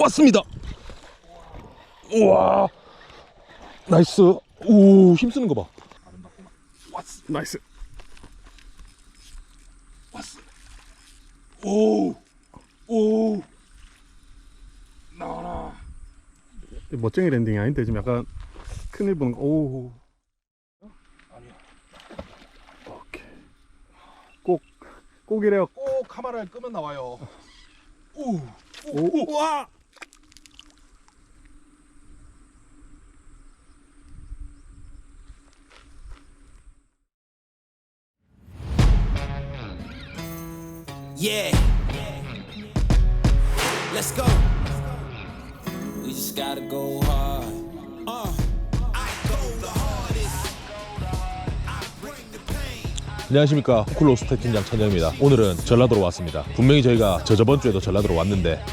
왔습니다. 우와. 나이스. 오, 힘쓰는 거 봐. 왔어. 나이스. 왔어. 오. 오. 나와라. 멋쟁이 랜딩이 아닌데 지금 약간 큰일 보는 거. 오. 아니야. 오케이. 꼭 꼭이래요. 꼭 카메라를 끄면 나와요. 오. 오. 오. 오. 와. Yeah. Let's go. We just gotta go hard. Uh. I go the hardest. I bring the pain. 안녕하십니까 쿨로스테 팀장 천정입니다 오늘은 전라도로 왔습니다 분명히 저희가 저저번 주에도 전라도로 왔는데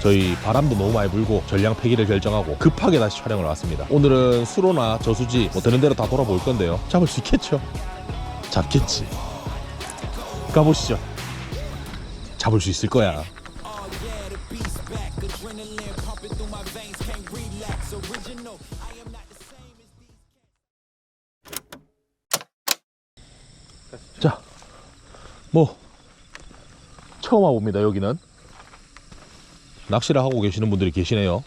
저희 바람도 너무 많이 불고 전량 폐기를 결정하고 급하게 다시 촬영을 왔습니다 오늘은 수로나 저수지 뭐 되는 대로 다 돌아볼 건데요 잡을 수 있겠죠? 잡겠지 가보시죠 잡을 수 있을 거야 Oh. 자, 뭐 처음 와봅니다. 여기는 낚시를 하고 계시는 분들이 계시네요.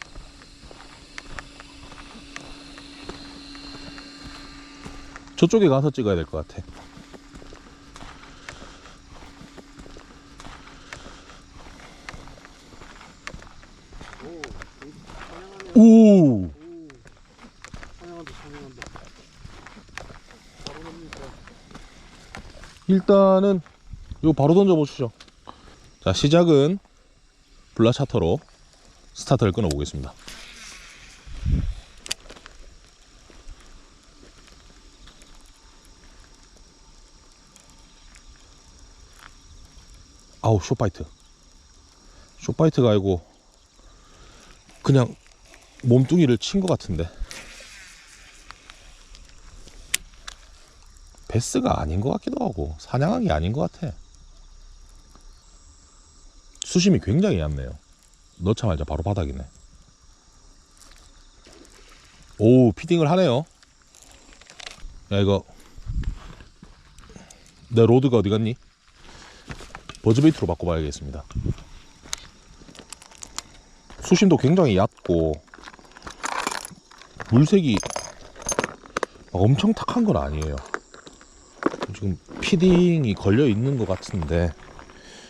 저쪽에 가서 찍어야 될 것 같아. 오, 찬양한다. 일단은 이거 바로 던져보시죠. 자, 시작은 블라차터로 스타트를 끊어보겠습니다. 아우, 쇼파이트. 쇼파이트가 아니고 그냥 몸뚱이를 친 것 같은데. 베스가 아닌 것 같기도 하고 사냥한 게 아닌 것 같아. 수심이 굉장히 얕네요. 넣자마자 바로 바닥이네. 오 피딩을 하네요. 야 이거 내 로드가 어디 갔니? 버즈베이트로 바꿔봐야겠습니다. 수심도 굉장히 얕고 물색이 막 엄청 탁한 건 아니에요. 지금 피딩이 걸려 있는 것 같은데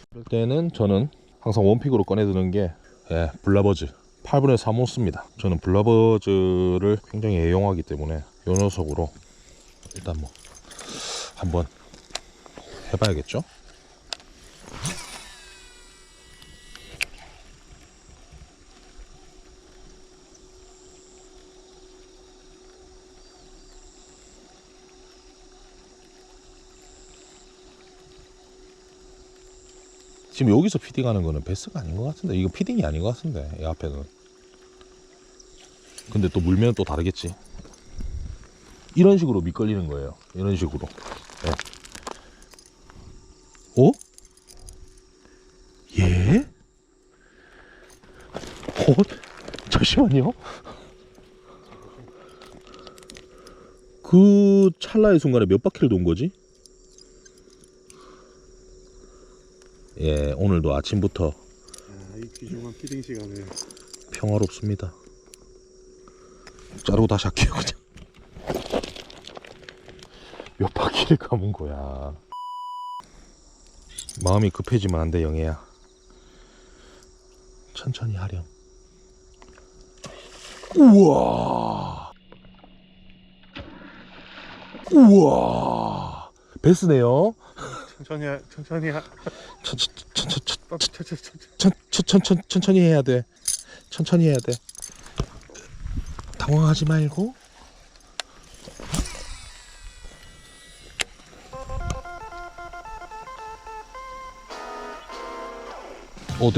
그럴 때는 저는 항상 원픽으로 꺼내드는 게 예, 블라버즈 8분의 3호스입니다 저는 블라버즈를 굉장히 애용하기 때문에 이 녀석으로 일단 뭐 한번 해봐야겠죠 지금 여기서 피딩하는 거는 베스가 아닌 것 같은데 이거 피딩이 아닌 것 같은데 이 앞에는 근데 또 물면 또 다르겠지 이런 식으로 미끌리는 거예요 이런 식으로 예. 어? 예? 어? 잠시만요 그 찰나의 순간에 몇 바퀴를 돈 거지? 예, 오늘도 아침부터 아, 이 귀중한 피딩 시간에 평화롭습니다. 자르고 다시 할게요, 그냥. 몇 바퀴를 감은 거야. 마음이 급해지면 안 돼, 영애야. 천천히 하렴. 우와! 우와! 베스네요. 천천히 하, 천천히 하, 천, 천, 천, 천, 천, 천, 천, 천, 천. 천, 천, 천, 천, 천천히 해야 돼. 천천히 해야 돼. 당황하지 말고. 어,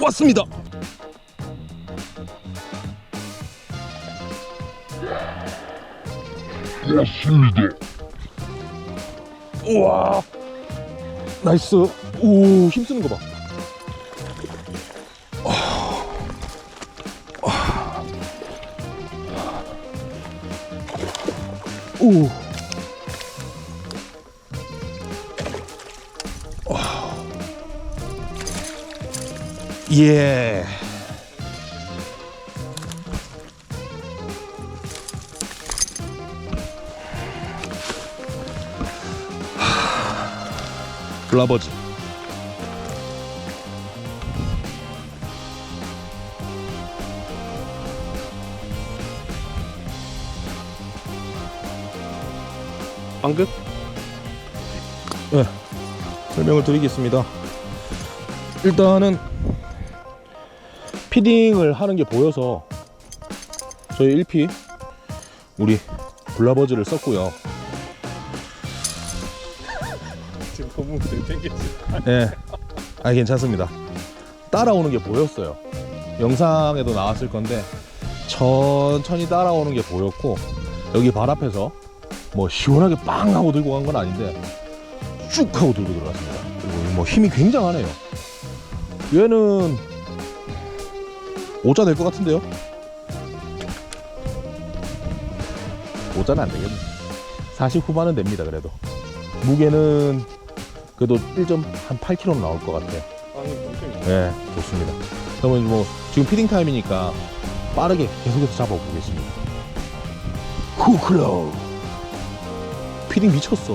왔습니다. 왔습니다. 우와. 나이스. 오, 힘쓰는 거 봐. 아. 아. 오. 와. 예. 블라버즈. 방금? 네, 설명을 드리겠습니다. 일단은 피딩을 하는 게 보여서 저희 1피 우리 블라버즈를 썼고요. 지금 너무 땡겼지. 네, 아 괜찮습니다. 따라오는 게 보였어요. 영상에도 나왔을 건데 천천히 따라오는 게 보였고 여기 발 앞에서 뭐 시원하게 빵 하고 들고 간 건 아닌데 쭉 하고 들고 들어갔습니다. 그리고 뭐 힘이 굉장하네요. 얘는 오자 될 것 같은데요? 오자는 안 되겠네. 40 후반은 됩니다. 그래도 무게는 그래도 1.8kg 나올 것 같아요. 아니 땡겨. 네, 좋습니다. 그러면 뭐 지금 피딩 타임이니까 빠르게 계속해서 잡아보겠습니다. 후클로우 피딩 미쳤어.